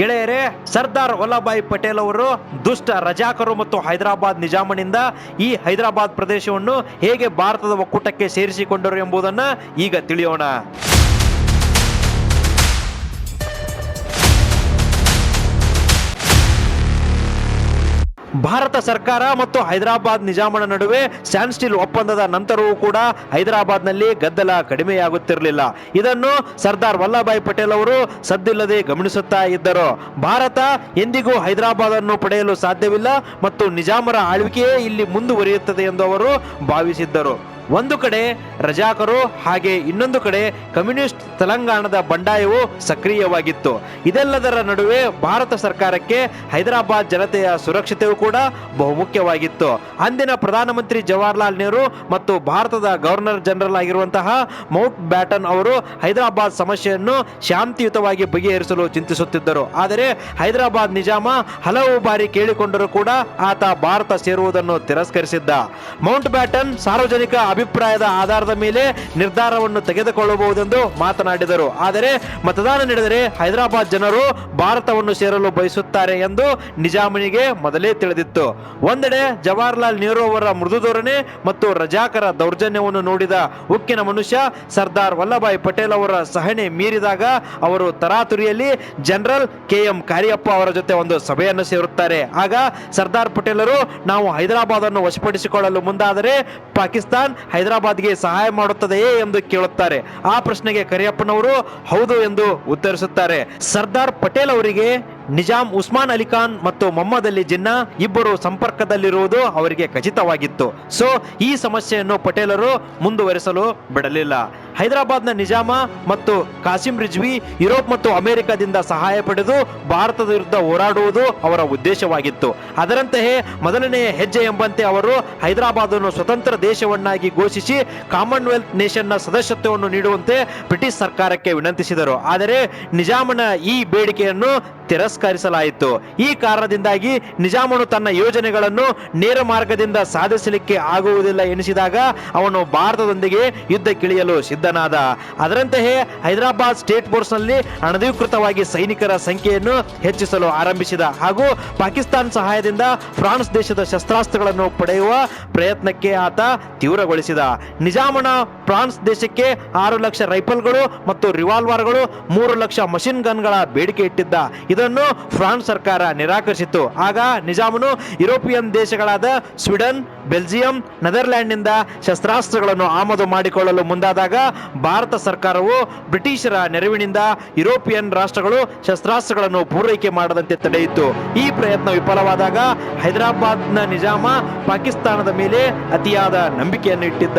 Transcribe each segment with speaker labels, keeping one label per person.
Speaker 1: ಗೆಳೆಯರೇ, ಸರ್ದಾರ್ ವಲ್ಲಭಾಯಿ ಪಟೇಲ್ ಅವರು ದುಷ್ಟ ರಜಾಕರು ಮತ್ತು ಹೈದರಾಬಾದ್ ನಿಜಾಮನಿಂದ ಈ ಹೈದರಾಬಾದ್ ಪ್ರದೇಶವನ್ನು ಹೇಗೆ ಭಾರತದ ಒಕ್ಕೂಟಕ್ಕೆ ಸೇರಿಸಿಕೊಂಡರು ಎಂಬುದನ್ನು ಈಗ ತಿಳಿಯೋಣ. ಭಾರತ ಸರ್ಕಾರ ಮತ್ತು ಹೈದರಾಬಾದ್ ನಿಜಾಮನ ನಡುವೆ ಸ್ಟ್ಯಾಂಡ್ ಸ್ಟೀಲ್ ಒಪ್ಪಂದದ ನಂತರವೂ ಕೂಡ ಹೈದರಾಬಾದ್ನಲ್ಲಿ ಗದ್ದಲ ಕಡಿಮೆಯಾಗುತ್ತಿರಲಿಲ್ಲ. ಇದನ್ನು ಸರ್ದಾರ್ ವಲ್ಲಭಾಯ್ ಪಟೇಲ್ ಅವರು ಸದ್ದಿಲ್ಲದೆ ಗಮನಿಸುತ್ತಾ ಇದ್ದರು. ಭಾರತ ಎಂದಿಗೂ ಹೈದರಾಬಾದ್ ಅನ್ನು ಪಡೆಯಲು ಸಾಧ್ಯವಿಲ್ಲ ಮತ್ತು ನಿಜಾಮರ ಆಳ್ವಿಕೆಯೇ ಇಲ್ಲಿ ಮುಂದುವರಿಯುತ್ತದೆ ಎಂದು ಅವರು ಭಾವಿಸಿದ್ದರು. ಒಂದು ಕಡೆ ರಜಾಕರು ಹಾಗೆ ಇನ್ನೊಂದು ಕಡೆ ಕಮ್ಯುನಿಸ್ಟ್ ತೆಲಂಗಾಣದ ಬಂಡಾಯವು ಸಕ್ರಿಯವಾಗಿತ್ತು. ಇದೆಲ್ಲದರ ನಡುವೆ ಭಾರತ ಸರ್ಕಾರಕ್ಕೆ ಹೈದರಾಬಾದ್ ಜನತೆಯ ಸುರಕ್ಷತೆಯೂ ಕೂಡ ಬಹುಮುಖ್ಯವಾಗಿತ್ತು. ಅಂದಿನ ಪ್ರಧಾನಮಂತ್ರಿ ಜವಾಹರ್ಲಾಲ್ ನೆಹರು ಮತ್ತು ಭಾರತದ ಗವರ್ನರ್ ಜನರಲ್ ಆಗಿರುವಂತಹ ಮೌಂಟ್ ಬ್ಯಾಟನ್ ಅವರು ಹೈದರಾಬಾದ್ ಸಮಸ್ಯೆಯನ್ನು ಶಾಂತಿಯುತವಾಗಿ ಬಗೆಹರಿಸಲು ಚಿಂತಿಸುತ್ತಿದ್ದರು. ಆದರೆ ಹೈದರಾಬಾದ್ ನಿಜಾಮ ಹಲವು ಬಾರಿ ಕೇಳಿಕೊಂಡರೂ ಕೂಡ ಆತ ಭಾರತ ಸೇರುವುದನ್ನು ತಿರಸ್ಕರಿಸಿದ್ದ. ಮೌಂಟ್ ಬ್ಯಾಟನ್ ಸಾರ್ವಜನಿಕ ಅಭಿಪ್ರಾಯದ ಆಧಾರದ ಮೇಲೆ ನಿರ್ಧಾರವನ್ನು ತೆಗೆದುಕೊಳ್ಳಬಹುದೆಂದು ಮಾತನಾಡಿದರು. ಆದರೆ ಮತದಾನ ನಡೆದರೆ ಹೈದರಾಬಾದ್ ಜನರು ಭಾರತವನ್ನು ಸೇರಲು ಬಯಸುತ್ತಾರೆ ಎಂದು ನಿಜಾಮನಿಗೆ ಮೊದಲೇ ತಿಳಿದಿತ್ತು. ಒಂದೆಡೆ ಜವಾಹರ್ಲಾಲ್ ನೆಹರು ಅವರ ಮೃದು ಧೋರಣೆ ಮತ್ತು ರಜಾಕರ ದೌರ್ಜನ್ಯವನ್ನು ನೋಡಿದ ಉಕ್ಕಿನ ಮನುಷ್ಯ ಸರ್ದಾರ್ ವಲ್ಲಭಾಯ್ ಪಟೇಲ್ ಅವರ ಸಹನೆ ಮೀರಿದಾಗ ಅವರು ತರಾತುರಿಯಲ್ಲಿ ಜನರಲ್ ಕೆ ಎಂ ಕಾರಿಯಪ್ಪ ಅವರ ಜೊತೆ ಒಂದು ಸಭೆಯನ್ನು ಸೇರುತ್ತಾರೆ. ಆಗ ಸರ್ದಾರ್ ಪಟೇಲರು, ನಾವು ಹೈದರಾಬಾದ್ ಅನ್ನು ವಶಪಡಿಸಿಕೊಳ್ಳಲು ಮುಂದಾದರೆ ಪಾಕಿಸ್ತಾನ್ ಹೈದರಾಬಾದ್ಗೆ ಸಹಾಯ ಮಾಡುತ್ತದೆಯೇ ಎಂದು ಕೇಳುತ್ತಾರೆ. ಆ ಪ್ರಶ್ನೆಗೆ ಕರಿಯಪ್ಪನವರು ಹೌದು ಎಂದು ಉತ್ತರಿಸುತ್ತಾರೆ. ಸರ್ದಾರ್ ಪಟೇಲ್ ಅವರಿಗೆ ನಿಜಾಮ್ ಉಸ್ಮಾನ್ ಅಲಿಖಾನ್ ಮತ್ತು ಮೊಹಮ್ಮದ್ ಅಲಿ ಜಿನ್ನಾ ಇಬ್ಬರು ಸಂಪರ್ಕದಲ್ಲಿರುವುದು ಅವರಿಗೆ ಖಚಿತವಾಗಿತ್ತು. ಸೊ, ಈ ಸಮಸ್ಯೆಯನ್ನು ಪಟೇಲರು ಮುಂದುವರಿಸಲು ಬಿಡಲಿಲ್ಲ. ಹೈದರಾಬಾದ್ನ ನಿಜಾಮ ಮತ್ತು ಕಾಸಿಂ ರಿಜ್ವಿ ಯುರೋಪ್ ಮತ್ತು ಅಮೆರಿಕದಿಂದ ಸಹಾಯ ಪಡೆದು ಭಾರತದ ವಿರುದ್ಧ ಹೋರಾಡುವುದು ಅವರ ಉದ್ದೇಶವಾಗಿತ್ತು. ಅದರಂತೆಯೇ ಮೊದಲನೆಯ ಹೆಜ್ಜೆ ಎಂಬಂತೆ ಅವರು ಹೈದರಾಬಾದ್ ಅನ್ನು ಸ್ವತಂತ್ರ ದೇಶವನ್ನಾಗಿ ಘೋಷಿಸಿ ಕಾಮನ್ವೆಲ್ತ್ ನೇಷನ್ನ ಸದಸ್ಯತ್ವವನ್ನು ನೀಡುವಂತೆ ಬ್ರಿಟಿಷ್ ಸರ್ಕಾರಕ್ಕೆ ವಿನಂತಿಸಿದರು. ಆದರೆ ನಿಜಾಮನ ಈ ಬೇಡಿಕೆಯನ್ನು ತಿರಸ್ಕರಿಸಲಾಯಿತು. ಈ ಕಾರಣದಿಂದಾಗಿ ನಿಜಾಮನು ತನ್ನ ಯೋಜನೆಗಳನ್ನು ನೇರ ಮಾರ್ಗದಿಂದ ಸಾಧಿಸಲಿಕ್ಕೆ ಆಗುವುದಿಲ್ಲ ಎನಿಸಿದಾಗ ಅವನು ಭಾರತದೊಂದಿಗೆ ಯುದ್ಧಕ್ಕಿಳಿಯಲು ಸಿದ್ಧನಾದ. ಅದರಂತೆಯೇ ಹೈದರಾಬಾದ್ ಸ್ಟೇಟ್ ಫೋರ್ಸ್ನಲ್ಲಿ ಅನಧಿಕೃತವಾಗಿ ಸೈನಿಕರ ಸಂಖ್ಯೆಯನ್ನು ಹೆಚ್ಚಿಸಲು ಆರಂಭಿಸಿದ ಹಾಗೂ ಪಾಕಿಸ್ತಾನ್ ಸಹಾಯದಿಂದ ಫ್ರಾನ್ಸ್ ದೇಶದ ಶಸ್ತ್ರಾಸ್ತ್ರಗಳನ್ನು ಪಡೆಯುವ ಪ್ರಯತ್ನಕ್ಕೆ ಆತ ತೀವ್ರಗೊಳಿಸಿದ. ನಿಜಾಮನ ಫ್ರಾನ್ಸ್ ದೇಶಕ್ಕೆ ಆರು ಲಕ್ಷ ರೈಫಲ್ಗಳು ಮತ್ತು ರಿವಾಲ್ವರ್ಗಳು, ಮೂರು ಲಕ್ಷ ಮಷಿನ್ ಗನ್ಗಳ ಬೇಡಿಕೆ ಇಟ್ಟಿದ್ದ ಇದನ್ನು ಫ್ರಾನ್ಸ್ ಸರ್ಕಾರ ನಿರಾಕರಿಸಿತ್ತು. ಆಗ ನಿಜಾಮನು ಯುರೋಪಿಯನ್ ದೇಶಗಳಾದ ಸ್ವೀಡನ್, ಬೆಲ್ಜಿಯಂ, ನೆದರ್ಲ್ಯಾಂಡ್ನಿಂದ ಶಸ್ತ್ರಾಸ್ತ್ರಗಳನ್ನು ಆಮದು ಮಾಡಿಕೊಳ್ಳಲು ಮುಂದಾದಾಗ ಭಾರತ ಸರ್ಕಾರವು ಬ್ರಿಟಿಷರ ನೆರವಿನಿಂದ ಯುರೋಪಿಯನ್ ರಾಷ್ಟ್ರಗಳು ಶಸ್ತ್ರಾಸ್ತ್ರಗಳನ್ನು ಪೂರೈಕೆ ಮಾಡದಂತೆ ತಡೆಯಿತು ಈ ಪ್ರಯತ್ನ ವಿಫಲವಾದಾಗ ಹೈದರಾಬಾದ್ನ ನಿಜಾಮ ಪಾಕಿಸ್ತಾನದ ಮೇಲೆ ಅತಿಯಾದ ನಂಬಿಕೆಯನ್ನು ಇಟ್ಟಿದ್ದ.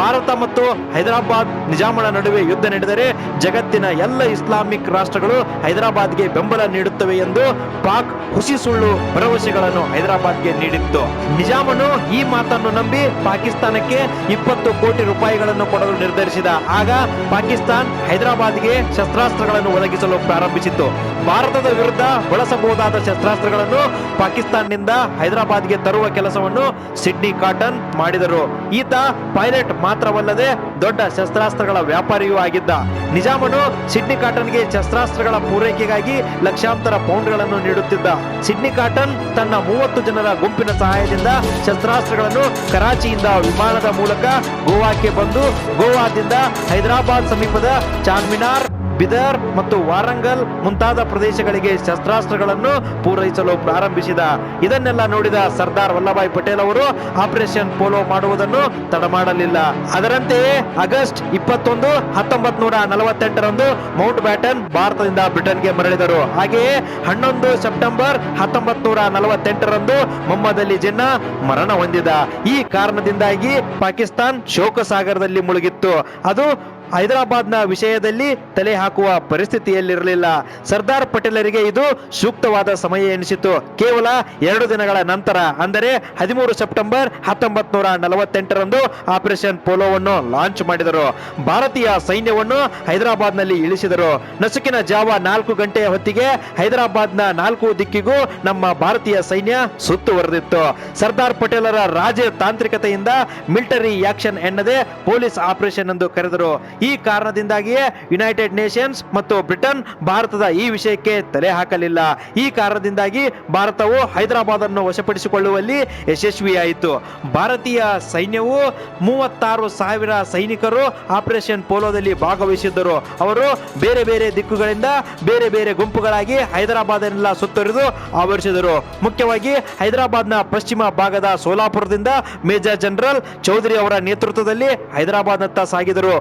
Speaker 1: ಭಾರತ ಮತ್ತು ಹೈದರಾಬಾದ್ ನಿಜಾಮನ ನಡುವೆ ಯುದ್ಧ ನಡೆದರೆ ಜಗತ್ತಿನ ಎಲ್ಲ ಇಸ್ಲಾಮಿಕ್ ರಾಷ್ಟ್ರಗಳು ಹೈದರಾಬಾದ್ಗೆ ಬೆಂಬಲ ನೀಡುತ್ತವೆ ಎಂದು ಪಾಕ್ ಹುಸಿ ಸುಳ್ಳು ಭರವಸೆಗಳನ್ನು ಹೈದರಾಬಾದ್ಗೆ ನೀಡಿತ್ತು. ನಿಜಾಮನು ಈ ಮಾತನ್ನು ನಂಬಿ ಪಾಕಿಸ್ತಾನಕ್ಕೆ ಇಪ್ಪತ್ತು ಕೋಟಿ ರೂಪಾಯಿಗಳನ್ನು ಕೊಡಲು ನಿರ್ಧರಿಸಿದ. ಆಗ ಪಾಕಿಸ್ತಾನ್ ಹೈದರಾಬಾದ್ಗೆ ಶಸ್ತ್ರಾಸ್ತ್ರಗಳನ್ನು ಒದಗಿಸಲು ಪ್ರಾರಂಭಿಸಿತು ಭಾರತದ ವಿರುದ್ಧ ಬಳಸಬಹುದಾದ ಶಸ್ತ್ರಾಸ್ತ್ರಗಳನ್ನು ಪಾಕಿಸ್ತಾನ್ನಿಂದ ಹೈದರಾಬಾದ್ಗೆ ತರುವ ಕೆಲಸವನ್ನು ಸಿಡ್ನಿ ಕಾಟನ್ ಮಾಡಿದರು. ಈತ ಪೈಲಟ್ ಮಾತ್ರವಲ್ಲದೆ ದೊಡ್ಡ ಶಸ್ತ್ರಾಸ್ತ್ರಗಳ ವ್ಯಾಪಾರಿಯೂ ಆಗಿದ್ದ. ನಿಜಾಮನು ಸಿಡ್ನಿ ಕಾಟನ್ಗೆ ಶಸ್ತ್ರಾಸ್ತ್ರಗಳ ಪೂರೈಕೆಗಾಗಿ ಲಕ್ಷಾಂತರ ಪೌಂಡ್ಗಳನ್ನು ನೀಡುತ್ತಿದ್ದ. ಸಿಡ್ನಿ ಕಾಟನ್ ತನ್ನ ಮೂವತ್ತು ಜನರ ಗುಂಪಿನ ಸಹಾಯದಿಂದ ಶಸ್ತ್ರಾಸ್ತ್ರಗಳನ್ನು ಕರಾಚಿಯಿಂದ ವಿಮಾನದ ಮೂಲಕ ಗೋವಾಕ್ಕೆ ಬಂದು ಗೋವಾದಿಂದ ಹೈದರಾಬಾದ್ ಸಮೀಪದ ಚಾರ್ಮಿನಾರ್ ಬಿದರ್ ಮತ್ತು ವಾರಂಗಲ್ ಮುಂತಾದ ಪ್ರದೇಶಗಳಿಗೆ ಶಸ್ತ್ರಾಸ್ತ್ರಗಳನ್ನು ಪೂರೈಸಲು ಪ್ರಾರಂಭಿಸಿದ. ಇದನ್ನೆಲ್ಲ ನೋಡಿದ ಸರ್ದಾರ್ ವಲ್ಲಭಾಯ್ ಪಟೇಲ್ ಅವರು ಆಪರೇಷನ್ ಪೋಲೋ ಮಾಡುವುದನ್ನು ತಡಮಾಡಲಿಲ್ಲ ಅದರಂತೆಯೇ ಆಗಸ್ಟ್ ಇಪ್ಪತ್ತೊಂದು ಹತ್ತೊಂಬತ್ ನೂರ ನಲವತ್ತೆಂಟರಂದು ಮೌಂಟ್ ಬ್ಯಾಟನ್ ಭಾರತದಿಂದ ಬ್ರಿಟನ್ಗೆ ಮರಳಿದರು. ಹಾಗೆಯೇ ಹನ್ನೊಂದು ಸೆಪ್ಟೆಂಬರ್ ಹತ್ತೊಂಬತ್ ನೂರ ನಲವತ್ತೆಂಟರಂದು ಮೊಹಮ್ಮದ್ ಅಲಿ ಜಿನ್ನಾ ಮರಣ ಹೊಂದಿದ. ಈ ಕಾರಣದಿಂದಾಗಿ ಪಾಕಿಸ್ತಾನ್ ಶೋಕಸಾಗರದಲ್ಲಿ ಮುಳುಗಿತ್ತು. ಅದು ಹೈದರಾಬಾದ್ನ ವಿಷಯದಲ್ಲಿ ತಲೆ ಹಾಕುವ ಪರಿಸ್ಥಿತಿಯಲ್ಲಿರಲಿಲ್ಲ. ಸರ್ದಾರ್ ಪಟೇಲರಿಗೆ ಇದು ಸೂಕ್ತವಾದ ಸಮಯ ಎನಿಸಿತು. ಕೇವಲ ಎರಡು ದಿನಗಳ ನಂತರ, ಅಂದರೆ ಹದಿಮೂರು ಸೆಪ್ಟೆಂಬರ್ ಹತ್ತೊಂಬತ್ ನೂರ ನಲವತ್ತೆಂಟರಂದು ಆಪರೇಷನ್ ಪೋಲೋವನ್ನು ಲಾಂಚ್ ಮಾಡಿದರು. ಭಾರತೀಯ ಸೈನ್ಯವನ್ನು ಹೈದರಾಬಾದ್ನಲ್ಲಿ ಇಳಿಸಿದರು. ನಸುಕಿನ ಜಾವ ನಾಲ್ಕು ಗಂಟೆಯ ಹೊತ್ತಿಗೆ ಹೈದರಾಬಾದ್ನ ನಾಲ್ಕು ದಿಕ್ಕಿಗೂ ನಮ್ಮ ಭಾರತೀಯ ಸೈನ್ಯ ಸುತ್ತುವರೆದಿತ್ತು. ಸರ್ದಾರ್ ಪಟೇಲರ ರಾಜತಾಂತ್ರಿಕತೆಯಿಂದ ಮಿಲಿಟರಿ ಆಕ್ಷನ್ ಎನ್ನದೆ ಪೊಲೀಸ್ ಆಪರೇಷನ್ ಎಂದು ಕರೆದರು. ಈ ಕಾರಣದಿಂದಾಗಿಯೇ ಯುನೈಟೆಡ್ ನೇಷನ್ಸ್ ಮತ್ತು ಬ್ರಿಟನ್ ಭಾರತದ ಈ ವಿಷಯಕ್ಕೆ ತಲೆ ಹಾಕಲಿಲ್ಲ. ಈ ಕಾರಣದಿಂದಾಗಿ ಭಾರತವು ಹೈದರಾಬಾದ್ ಅನ್ನು ವಶಪಡಿಸಿಕೊಳ್ಳುವಲ್ಲಿ ಯಶಸ್ವಿಯಾಯಿತು. ಭಾರತೀಯ ಸೈನ್ಯವು ಮೂವತ್ತಾರು ಸಾವಿರ ಸೈನಿಕರು ಆಪರೇಷನ್ ಪೋಲೋದಲ್ಲಿ ಭಾಗವಹಿಸಿದ್ದರು. ಅವರು ಬೇರೆ ಬೇರೆ ದಿಕ್ಕುಗಳಿಂದ ಬೇರೆ ಬೇರೆ ಗುಂಪುಗಳಾಗಿ ಹೈದರಾಬಾದನ್ನೆಲ್ಲ ಸುತ್ತುವರಿದು ಆವರಿಸಿದರು. ಮುಖ್ಯವಾಗಿ ಹೈದರಾಬಾದ್ನ ಪಶ್ಚಿಮ ಭಾಗದ ಸೋಲಾಪುರದಿಂದ ಮೇಜರ್ ಜನರಲ್ ಚೌಧರಿ ಅವರ ನೇತೃತ್ವದಲ್ಲಿ ಹೈದರಾಬಾದ್ನತ್ತ ಸಾಗಿದರು.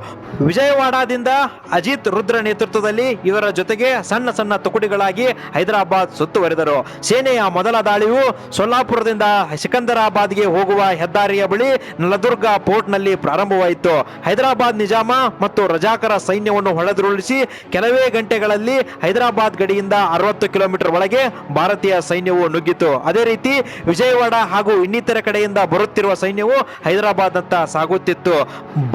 Speaker 1: ವಿಜಯವಾಡದಿಂದ ಅಜಿತ್ ರುದ್ರ ನೇತೃತ್ವದಲ್ಲಿ ಇವರ ಜೊತೆಗೆ ಸಣ್ಣ ಸಣ್ಣ ತುಕಡಿಗಳಾಗಿ ಹೈದರಾಬಾದ್ ಸುತ್ತುವರೆದರು. ಸೇನೆಯ ಮೊದಲ ದಾಳಿಯು ಸೊಲ್ಲಾಪುರದಿಂದ ಸಿಕಂದರಾಬಾದ್ಗೆ ಹೋಗುವ ಹೆದ್ದಾರಿಯ ಬಳಿ ನಲದುರ್ಗ ಪೋರ್ಟ್ನಲ್ಲಿ ಪ್ರಾರಂಭವಾಯಿತು. ಹೈದರಾಬಾದ್ ನಿಜಾಮ ಮತ್ತು ರಜಾಕರ ಸೈನ್ಯವನ್ನು ಹೊಳೆದುರುಳಿಸಿ ಕೆಲವೇ ಗಂಟೆಗಳಲ್ಲಿ ಹೈದರಾಬಾದ್ ಗಡಿಯಿಂದ ಅರವತ್ತು ಕಿಲೋಮೀಟರ್ ಒಳಗೆ ಭಾರತೀಯ ಸೈನ್ಯವು ನುಗ್ಗಿತು. ಅದೇ ರೀತಿ ವಿಜಯವಾಡ ಹಾಗೂ ಇನ್ನಿತರ ಕಡೆಯಿಂದ ಬರುತ್ತಿರುವ ಸೈನ್ಯವು ಹೈದರಾಬಾದ್ನತ್ತ ಸಾಗುತ್ತಿತ್ತು.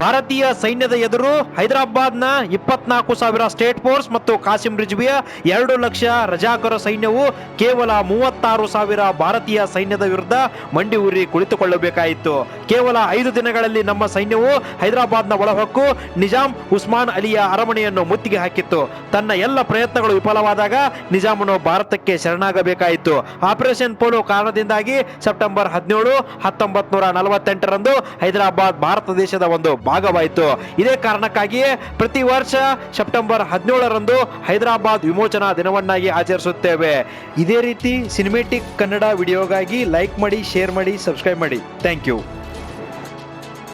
Speaker 1: ಭಾರತೀಯ ಸೈನ್ಯದ ಎದುರು ಹೈದರಾಬಾದ್ನ ಇಪ್ಪತ್ನಾಲ್ಕು ಸಾವಿರ ಸ್ಟೇಟ್ ಫೋರ್ಸ್ ಮತ್ತು ಕಾಸಿಂ ರಿಜ್ವಿಯ ಎರಡು ಲಕ್ಷ ರಜಾಕರ ಸೈನ್ಯವು ಕೇವಲ ಮೂವತ್ತಾರು ಸಾವಿರ ಭಾರತೀಯ ಸೈನ್ಯದ ವಿರುದ್ಧ ಮಂಡಿ ಊರಿ ಕುಳಿತುಕೊಳ್ಳಬೇಕಾಯಿತು. ಕೇವಲ ಐದು ದಿನಗಳಲ್ಲಿ ನಮ್ಮ ಸೈನ್ಯವು ಹೈದರಾಬಾದ್ನ ಒಳಹೊಕ್ಕು ನಿಜಾಂ ಉಸ್ಮಾನ್ ಅಲಿಯ ಅರಮನೆಯನ್ನು ಮುತ್ತಿಗೆ ಹಾಕಿತ್ತು. ತನ್ನ ಎಲ್ಲ ಪ್ರಯತ್ನಗಳು ವಿಫಲವಾದಾಗ ನಿಜಾಮನು ಭಾರತಕ್ಕೆ ಶರಣಾಗಬೇಕಾಯಿತು. ಆಪರೇಷನ್ ಪೋಲೋ ಕಾರಣದಿಂದಾಗಿ ಸೆಪ್ಟೆಂಬರ್ ಹದಿನೇಳು ಹತ್ತೊಂಬತ್ ನೂರ ನಲವತ್ತೆಂಟರಂದು ಹೈದರಾಬಾದ್ ಭಾರತ ದೇಶದ ಒಂದು ಭಾಗವಾಯಿತು. ಇದೇ ಕಾರಣಕ್ಕಾಗಿಯೇ ಪ್ರತಿ ವರ್ಷ ಸೆಪ್ಟೆಂಬರ್ ಹದಿನೇಳರಂದು ಹೈದರಾಬಾದ್ ವಿಮೋಚನಾ ದಿನವನ್ನಾಗಿ ಆಚರಿಸುತ್ತೇವೆ. ಇದೇ ರೀತಿ ಸಿನಿಮೆಟಿಕ್ ಕನ್ನಡ ವಿಡಿಯೋಗಾಗಿ ಲೈಕ್ ಮಾಡಿ ಶೇರ್ ಮಾಡಿ ಸಬ್ಸ್ಕ್ರೈಬ್ ಮಾಡಿ. Thank you